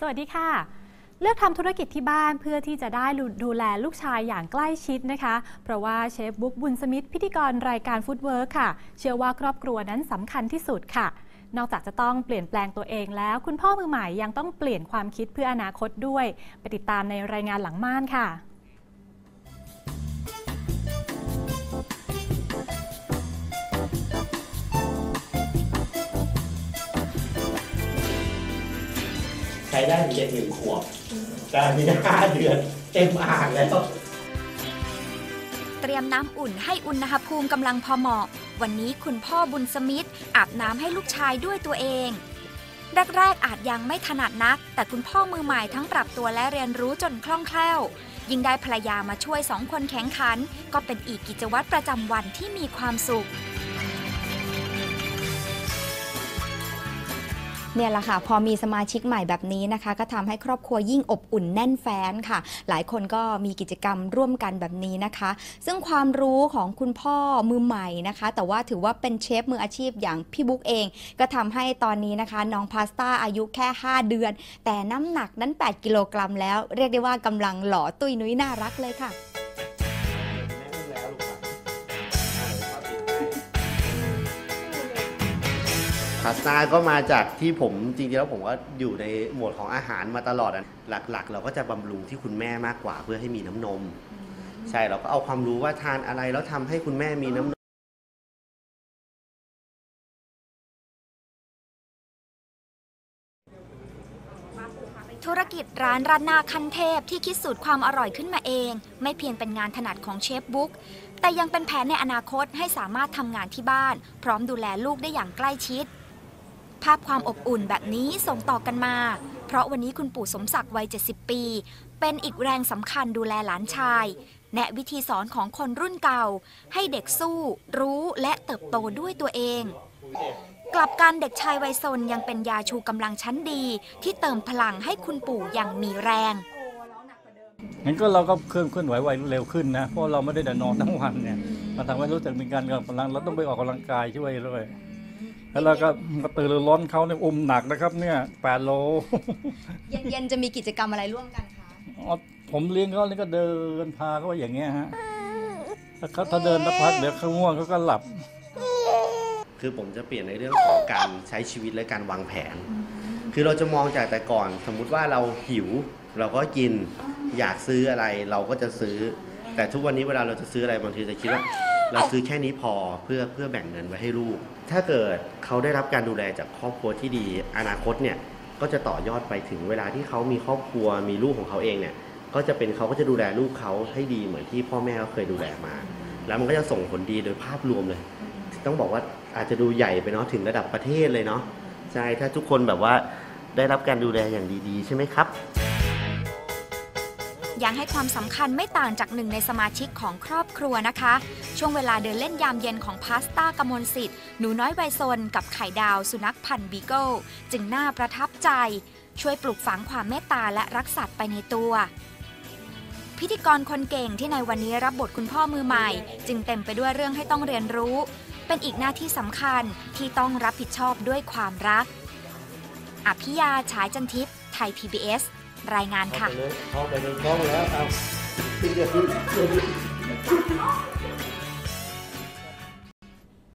สวัสดีค่ะ เลือกทำธุรกิจที่บ้านเพื่อที่จะได้ดูแลลูกชายอย่างใกล้ชิดนะคะ เพราะว่าเชฟบุ๊กบุญสมิธพิธีกรรายการฟู้ดเวิร์คค่ะ เชื่อว่าครอบครัวนั้นสำคัญที่สุดค่ะนอกจากจะต้องเปลี่ยนแปลงตัวเองแล้ว คุณพ่อมือใหม่ยังต้องเปลี่ยนความคิดเพื่ออนาคตด้วย ไปติดตามในรายงานหลังม่านค่ะ ใช้ได้ถึงเจ็ดหนึ่งขวบแต่อันนี้ห้าเดือนเต็มอ่างแล้วเตรียมน้ำอุ่นให้อุณหภูมิกำลังพอเหมาะ วันนี้คุณพ่อบุญสมิธอาบน้ำให้ลูกชายด้วยตัวเองแรกๆอาจยังไม่ถนัดนัก แต่คุณพ่อมือใหม่ทั้งปรับตัวและเรียนรู้จนคล่องแคล่ว ยิ่งได้ภรรยามาช่วยสองคนแข่งขัน ก็เป็นอีกกิจวัตรประจำวันที่มีความสุข เนี่ยแหละค่ะพอมีสมาชิกใหม่แบบนี้นะคะ ก็ทำให้ครอบครัวยิ่งอบอุ่นแน่นแฟ้นค่ะ หลายคนก็มีกิจกรรมร่วมกันแบบนี้นะคะ ซึ่งความรู้ของคุณพ่อมือใหม่นะคะ แต่ว่าถือว่าเป็นเชฟมืออาชีพอย่างพี่บุ๊กเอง ก็ทำให้ตอนนี้นะคะน้องพาสต้าอายุแค่ 5 เดือน แต่น้ำหนักนั้น 8 กิโลกรัมแล้ว เรียกได้ว่ากำลังหล่อตุ้ยนุ้ยน่ารักเลยค่ะ พาสต้าก็มาจากที่ผมจริงๆแล้วผมก็อยู่ในหมวดของอาหารมาตลอดอะหลักๆ เราก็จะบำรุงที่คุณแม่มากกว่า เพื่อให้มีน้ำนม ใช่เราก็เอาความรู้ว่าทานอะไรแล้วทำให้คุณแม่มีน้ำนมธุรกิจร้านราดหน้าคันเทพที่คิดสูตรความอร่อยขึ้นมาเอง ไม่เพียงเป็นงานถนัดของเชฟบุ๊กแต่ยังเป็นแผนในอนาคตให้สามารถทำงานที่บ้าน พร้อมดูแลลูกได้อย่างใกล้ชิด ภาพความอบอุ่นแบบนี้ส่งต่อกันมา เพราะวันนี้คุณปู่สมศักดิ์วัย 70 ปี เป็นอีกแรงสำคัญดูแลหลานชาย แนะวิธีสอนของคนรุ่นเก่า ให้เด็กสู้ รู้และเติบโตด้วยตัวเอง กลับกันเด็กชายวัยซนยังเป็นยาชูกำลังชั้นดี ที่เติมพลังให้คุณปู่อย่างมีแรงงั้นก็เราก็เคลื่อนเคลื่อนไหวไวเร็วขึ้นนะเพราะเราไม่ได้แต่นอนทั้งวันเนี่ยมันทำให้รู้สึกมีการกำลังเราต้องไปออกกำลังกายช่วยด้วย แล้วเราก็มาตื่นร้อนเขาเนี่ยอุ้มหนักนะครับ เนี่ยแปดโลเย็นๆจะมีกิจกรรมอะไรร่วมกันคะอ๋อผมเลี้ยงเขานี่ก็เดินพาเขาไปอย่างเงี้ยฮะถ้าเขาถ้าเดินสักพักเดี๋ยวเขาง่วงเขาก็หลับ คือผมจะเปลี่ยนในเรื่องของการใช้ชีวิตและการวางแผน คือเราจะมองจากแต่ก่อน สมมุติว่าเราหิว เราก็กินอยากซื้ออะไรเราก็จะซื้อ แต่ทุกวันนี้เวลาเราจะซื้ออะไรบางทีจะคิดว่า เราซื้อแค่นี้พอเพื่อเพื่อแบ่งเงินไว้ให้ลูก ถ้าเกิดเขาได้รับการดูแลจากครอบครัวที่ดี อนาคตเนี่ยก็จะต่อยอดไปถึงเวลาที่เขามีครอบครัวมีลูกของเขาเองเนี่ยก็จะเป็นเขาก็จะดูแลลูกเขาให้ดีเหมือนที่พ่อแม่เขาเคยดูแลมา แล้วมันก็จะส่งผลดีโดยภาพรวมเลย ต้องบอกว่าอาจจะดูใหญ่ไปเนาะถึงระดับประเทศเลยเนาะใช่ถ้าทุกคนแบบว่าได้รับการดูแลอย่างดีๆ ใช่ไหมครับ ยังให้ความสำคัญไม่ต่างจากหนึ่งในสมาชิกของครอบครัวนะคะ ช่วงเวลาเดินเล่นยามเย็นของพาสต้ากมลสิทธิ์หนูน้อยใบซนกับไข่ดาวสุนัขพันธุ์บีเกิลจึงน่าประทับใจ ช่วยปลูกฝังความเมตตาและรักสัตว์ไปในตัวพิธีกรคนเก่งที่ในวันนี้รับบทคุณพ่อมือใหม่ จึงเต็มไปด้วยเรื่องให้ต้องเรียนรู้ เป็นอีกหน้าที่สำคัญที่ต้องรับผิดชอบด้วยความรัก อภิยาฉายจันทิพย์ไทย PBS รายงานค่ะ เข้าไปในกล้องแล้วเอา